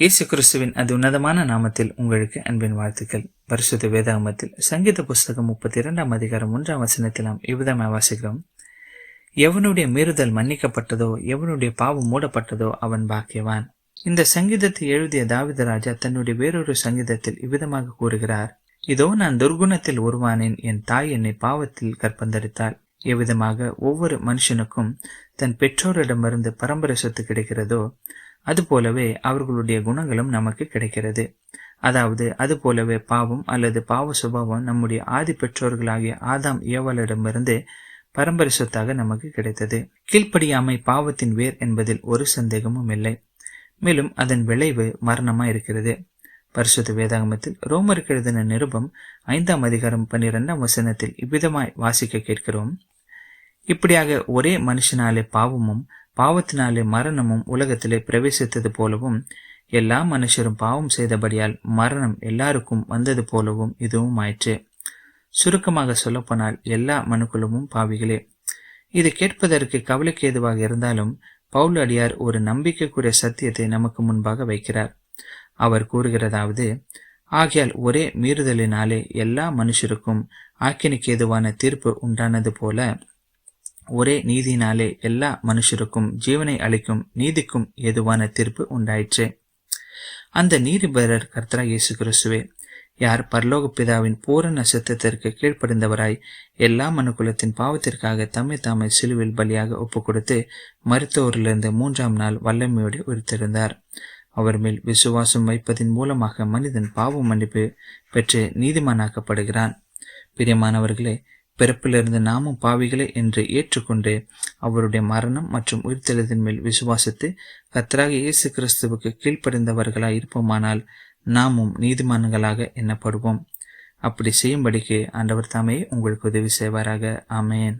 இயேசு கிறிஸ்துவின் அது உன்னதமான நாமத்தில் உங்களுக்கு அன்பின் வாழ்த்துக்கள். பரிசுத்த வேதாகமத்தில் சங்கீத புஸ்தகம் முப்பத்தி இரண்டாம் அதிகாரம் ஒன்றாம் வசனத்தில் நாம் இவ்விதமாக வாசிக்கிறோம். எவனுடைய மீறுதல் மன்னிக்கப்பட்டதோ எவனுடைய பாவம் மூடப்பட்டதோ அவன் பாக்கியவான். இந்த சங்கீதத்தை எழுதிய தாவித ராஜா தன்னுடைய வேறொரு சங்கீதத்தில் இவ்விதமாக கூறுகிறார். இதோ நான் துர்குணத்தில் உருவானேன் என் தாய் என்னை பாவத்தில் கற்பந்தரித்தாள். எவ்விதமாக ஒவ்வொரு மனுஷனுக்கும் தன் பெற்றோரிடமிருந்து பரம்பரை சொத்து கிடைக்கிறதோ அதுபோலவே அவர்களுடைய குணங்களும் நமக்கு கிடைக்கிறது. அதாவது அதுபோலவே பாவம் அல்லது பாவ சுபாவம் நம்முடைய ஆதி பெற்றோர்களாகிய ஆதாம் ஏவலிடமிருந்து பரம்பரை சொத்தாக நமக்கு கிடைத்தது. கீழ்ப்படியாமை பாவத்தின் வேர் என்பதில் ஒரு சந்தேகமும் இல்லை. மேலும் அதன் விளைவு மரணமா இருக்கிறது. பரிசுத்த வேதாகமத்தில் ரோமருக்கு எழுதின நிருபம் ஐந்தாம் அதிகாரம் பன்னிரெண்டாம் வசனத்தில் இவ்விதமாய் வாசிக்க கேட்கிறோம். இப்படியாக ஒரே மனுஷனாலே பாவமும் பாவத்தினாலே மரணமும் உலகத்திலே பிரவேசித்தது போலவும் எல்லா மனுஷரும் பாவம் செய்தபடியால் மரணம் எல்லாருக்கும் வந்தது போலவும் இதுவும் ஆயிற்று. சுருக்கமாக சொல்லப்போனால் எல்லா மனுக்குலமும் பாவிகளே. இது கேட்பதற்கு கவலைக்கு ஏதுவாக இருந்தாலும் பவுல் அடியார் ஒரு நம்பிக்கைக்குரிய சத்தியத்தை நமக்கு முன்பாக வைக்கிறார். அவர் கூறுகிறதாவது ஆகையால் ஒரே மீறுதலினாலே எல்லா மனுஷருக்கும் ஆக்கினிக்கு ஏதுவான தீர்ப்பு உண்டானது போல ஒரே நீதியினாலே எல்லா மனுஷருக்கும் ஜீவனை அளிக்கும் நீதிக்கும் ஏதுவான தீர்ப்பு உண்டாயிற்று. அந்த நீதிபரர் கர்த்தரா இயேசு கிறிஸ்துவே யார் பரலோக பிதாவின் பூரண சத்தத்திற்கு கீழ்ப்படிந்தவராய் எல்லா மனுக்குலத்தின் பாவத்திற்காக தம்மை தாமை சிலுவில் பலியாக ஒப்பு கொடுத்து மருத்துவரிலிருந்து மூன்றாம் நாள் வல்லமையோடு உயிர்த்திருந்தார் அவர் மேல் விசுவாசம் வைப்பதின் மூலமாக மனிதன் பாவ மன்னிப்பு பெற்று நீதிமானாக்கப்படுகிறான். பிரியமானவர்களே பிறப்பிலிருந்து நாமும் பாவிகளே என்று ஏற்றுக்கொண்டு அவருடைய மரணம் மற்றும் உயிர்த்தெழுதின் மேல் விசுவாசித்து கத்தராக இயேசு கிறிஸ்துவுக்கு கீழ்ப்படிந்தவர்களாய் இருப்போமானால் நாமும் நீதிமான்களாக எண்ணப்படுவோம். அப்படி செய்யும்படிக்கு ஆண்டவர் தாமே உங்களுக்கு உதவி செய்வாராக. ஆமேன்.